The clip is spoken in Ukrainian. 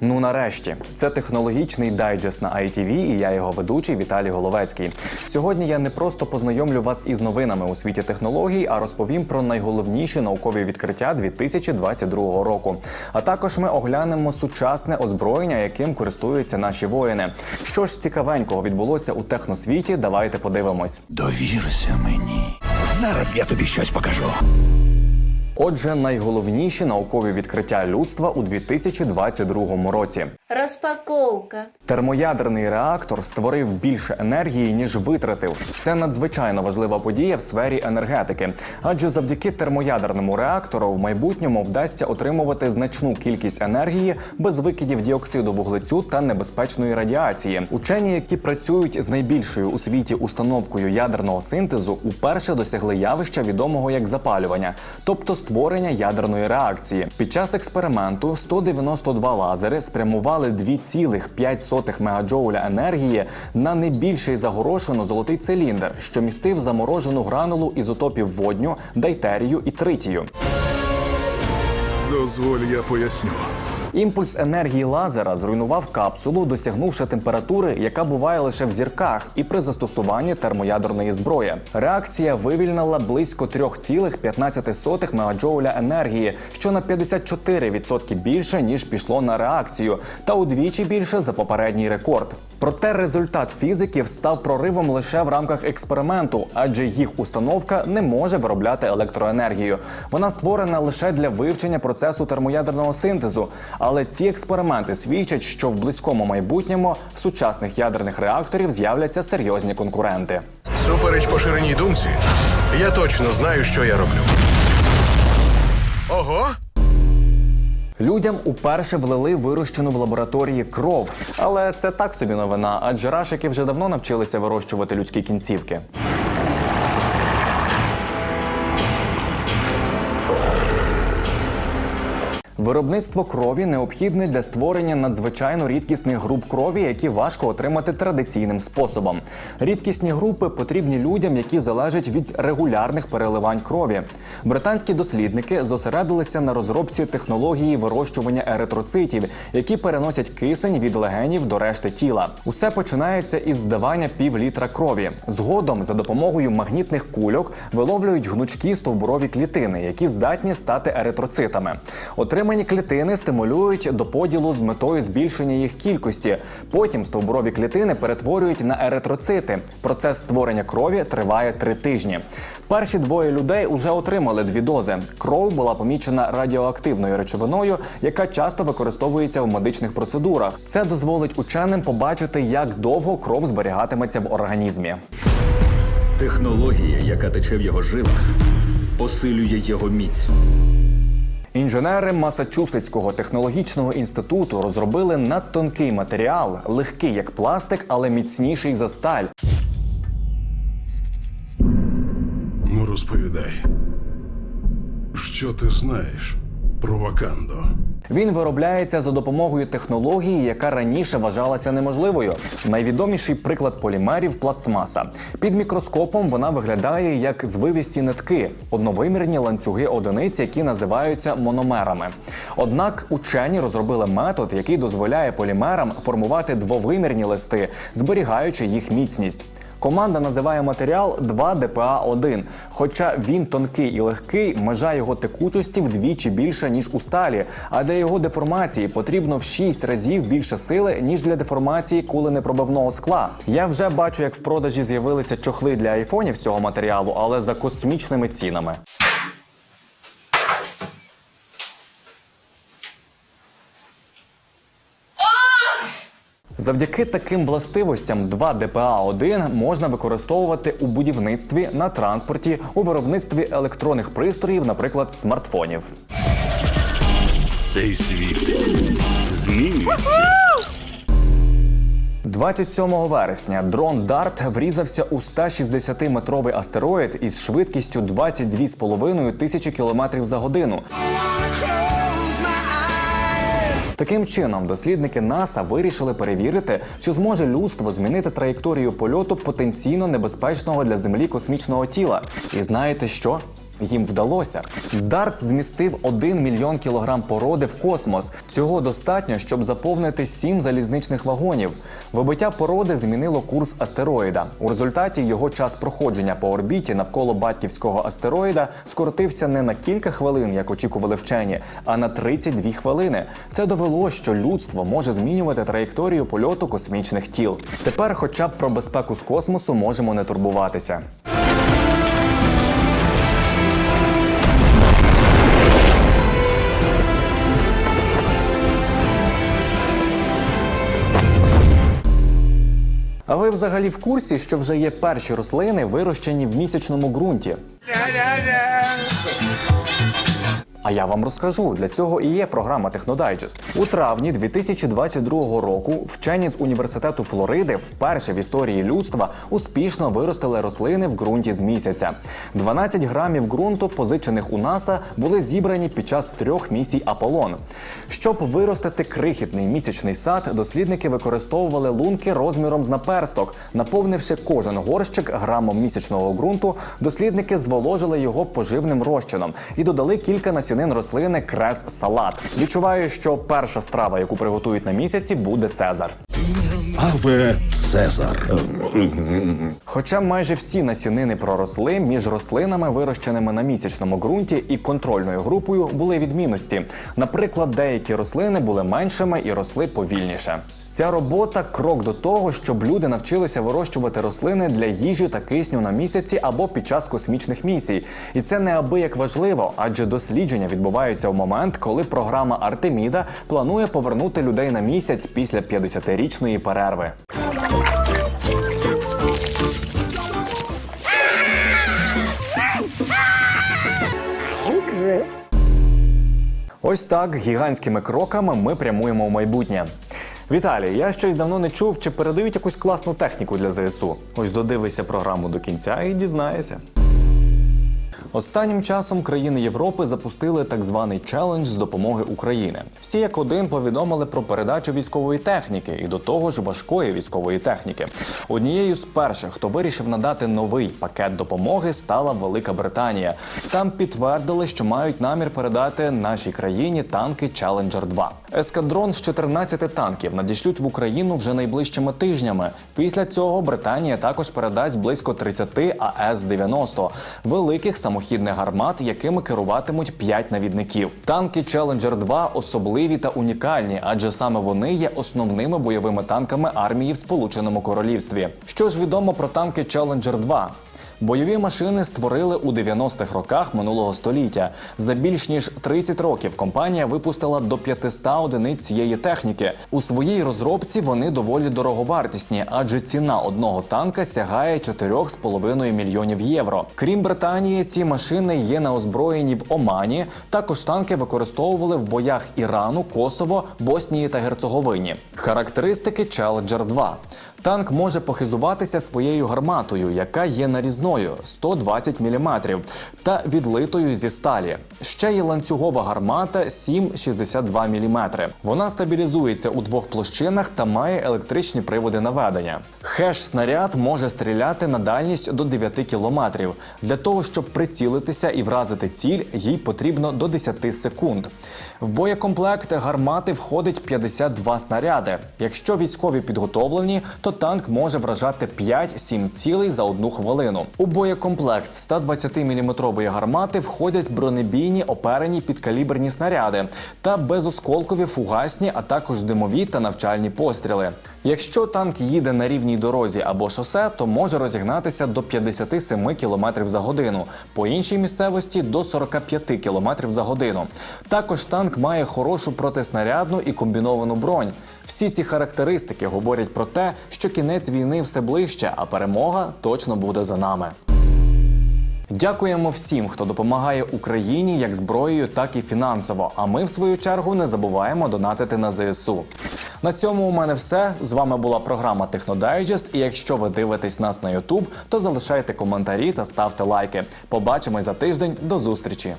Ну нарешті, це технологічний дайджест на ITV і я його ведучий Віталій Головецький. Сьогодні я не просто познайомлю вас із новинами у світі технологій, а розповім про найголовніші наукові відкриття 2022 року. А також ми оглянемо сучасне озброєння, яким користуються наші воїни. Що ж цікавенького відбулося у техносвіті? Давайте подивимось. Довірся мені. Зараз я тобі щось покажу. Отже, найголовніші наукові відкриття людства у 2022 році. Розпаковка. Термоядерний реактор створив більше енергії, ніж витратив. Це надзвичайно важлива подія в сфері енергетики, адже завдяки термоядерному реактору в майбутньому вдасться отримувати значну кількість енергії без викидів діоксиду вуглецю та небезпечної радіації. Учені, які працюють з найбільшою у світі установкою ядерного синтезу, уперше досягли явища відомого як запалювання, тобто створення ядерної реакції. Під час експерименту 192 лазери спрямували 2,5 мегаджоуля енергії на найбільший загорошено золотий циліндр, що містив заморожену гранулу ізотопів водню, дайтерію і тритію. Дозволь, я поясню. Імпульс енергії лазера зруйнував капсулу, досягнувши температури, яка буває лише в зірках, і при застосуванні термоядерної зброї. Реакція вивільнила близько 3,15 мегаджоуля енергії, що на 54% більше ніж пішло на реакцію, та удвічі більше за попередній рекорд. Проте результат фізиків став проривом лише в рамках експерименту, адже їх установка не може виробляти електроенергію. Вона створена лише для вивчення процесу термоядерного синтезу. Але ці експерименти свідчать, що в близькому майбутньому в сучасних ядерних реакторів з'являться серйозні конкуренти. Супереч поширеній думці, я точно знаю, що я роблю. Ого! Людям уперше влили вирощену в лабораторії кров, але це так собі новина, адже рашики вже давно навчилися вирощувати людські кінцівки. Виробництво крові необхідне для створення надзвичайно рідкісних груп крові, які важко отримати традиційним способом. Рідкісні групи потрібні людям, які залежать від регулярних переливань крові. Британські дослідники зосередилися на розробці технології вирощування еритроцитів, які переносять кисень від легенів до решти тіла. Усе починається із здавання пів літра крові. Згодом за допомогою магнітних кульок виловлюють гнучкі стовбурові клітини, які здатні стати еритроцитами. Отримані клітини стимулюють до поділу з метою збільшення їх кількості. Потім стовбурові клітини перетворюють на еритроцити. Процес створення крові триває три тижні. Перші двоє людей уже отримали дві дози. Кров була помічена радіоактивною речовиною, яка часто використовується в медичних процедурах. Це дозволить ученим побачити, як довго кров зберігатиметься в організмі. Технологія, яка тече в його жилах, посилює його міць. Інженери Масачусетського технологічного інституту розробили надтонкий матеріал, легкий як пластик, але міцніший за сталь. Ну, розповідай. Що ти знаєш про Вакандо? Він виробляється за допомогою технології, яка раніше вважалася неможливою. Найвідоміший приклад полімерів пластмаса. Під мікроскопом вона виглядає як звивісті нитки, одновимірні ланцюги одиниць, які називаються мономерами. Однак учені розробили метод, який дозволяє полімерам формувати двовимірні листи, зберігаючи їх міцність. Команда називає матеріал 2ДПА-1. Хоча він тонкий і легкий, межа його текучості вдвічі більша, ніж у сталі. А для його деформації потрібно в 6 разів більше сили, ніж для деформації куленепробивного скла. Я вже бачу, як в продажі з'явилися чохли для айфонів з цього матеріалу, але за космічними цінами. Завдяки таким властивостям 2ДПА-1 можна використовувати у будівництві, на транспорті, у виробництві електронних пристроїв, наприклад, смартфонів. Цей світ змінюється. 27 вересня дрон Дарт врізався у 160-метровий астероїд із швидкістю 22,5 тисячі кілометрів за годину. Таким чином, дослідники НАСА вирішили перевірити, чи зможе людство змінити траєкторію польоту потенційно небезпечного для Землі космічного тіла. І знаєте що? Їм вдалося. Дарт змістив 1 мільйон кілограм породи в космос. Цього достатньо, щоб заповнити 7 залізничних вагонів. Вибиття породи змінило курс астероїда. У результаті його час проходження по орбіті навколо батьківського астероїда скоротився не на кілька хвилин, як очікували вчені, а на 32 хвилини. Це довело, що людство може змінювати траєкторію польоту космічних тіл. Тепер, хоча б про безпеку з космосу, можемо не турбуватися. А ви взагалі в курсі, що вже є перші рослини, вирощені в місячному ґрунті? А я вам розкажу. Для цього і є програма Технодайджест. У травні 2022 року вчені з університету Флориди вперше в історії людства успішно виростили рослини в ґрунті з місяця. 12 грамів ґрунту, позичених у НАСА, були зібрані під час трьох місій Аполлон. Щоб виростити крихітний місячний сад, дослідники використовували лунки розміром з наперсток. Наповнивши кожен горщик грамом місячного ґрунту, дослідники зволожили його поживним розчином і додали кілька насінин рослини крес салат. Відчуваю, що перша страва, яку приготують на місяці, буде цезар. Аве Цезар. Хоча майже всі насінини проросли між рослинами, вирощеними на місячному ґрунті, і контрольною групою були відмінності. Наприклад, деякі рослини були меншими і росли повільніше. Ця робота крок до того, щоб люди навчилися вирощувати рослини для їжі та кисню на місяці або під час космічних місій. І це неабияк важливо, адже дослідження відбуваються в момент, коли програма Артеміда планує повернути людей на місяць після 50-річної перерви. Ось так гігантськими кроками ми прямуємо в майбутнє. Віталій, я щось давно не чув, чи передають якусь класну техніку для ЗСУ. Ось додивися програму до кінця і дізнаєшся. Останнім часом країни Європи запустили так званий челендж з допомоги України. Всі як один повідомили про передачу військової техніки і до того ж важкої військової техніки. Однією з перших, хто вирішив надати новий пакет допомоги, стала Велика Британія. Там підтвердили, що мають намір передати нашій країні танки Challenger 2. Ескадрон з 14 танків надішлють в Україну вже найближчими тижнями. Після цього Британія також передасть близько 30 АС-90 великих самохідних гармат, якими керуватимуть 5 навідників. Танки Challenger 2 особливі та унікальні, адже саме вони є основними бойовими танками армії в Сполученому Королівстві. Що ж відомо про танки Challenger 2? Бойові машини створили у 90-х роках минулого століття. За більш ніж 30 років компанія випустила до 500 одиниць цієї техніки. У своїй розробці вони доволі дороговартісні, адже ціна одного танка сягає 4,5 мільйонів євро. Крім Британії, ці машини є на озброєнні в Омані. Також танки використовували в боях Ірану, Косово, Боснії та Герцеговині. Характеристики Challenger 2. Танк може похизуватися своєю гарматою, яка є нарізною 120 мм, та відлитою зі сталі. Ще є ланцюгова гармата 7,62 мм. Вона стабілізується у двох площинах та має електричні приводи наведення. Хеш-снаряд може стріляти на дальність до 9 км. Для того, щоб прицілитися і вразити ціль, їй потрібно до 10 секунд. В боєкомплект гармати входить 52 снаряди. Якщо військові підготовлені, то танк може вражати 5-7 цілей за одну хвилину. У боєкомплект 120-мм гармати входять бронебійні оперені підкаліберні снаряди та безосколкові фугасні, а також димові та навчальні постріли. Якщо танк їде на рівній дорозі або шосе, то може розігнатися до 57 км за годину, по іншій місцевості до 45 км за годину. Також танк має хорошу протиснарядну і комбіновану бронь. Всі ці характеристики говорять про те, що кінець війни все ближче, а перемога точно буде за нами. Дякуємо всім, хто допомагає Україні як зброєю, так і фінансово. А ми, в свою чергу, не забуваємо донатити на ЗСУ. На цьому у мене все. З вами була програма Технодайджест. І якщо ви дивитесь нас на YouTube, то залишайте коментарі та ставте лайки. Побачимось за тиждень. До зустрічі!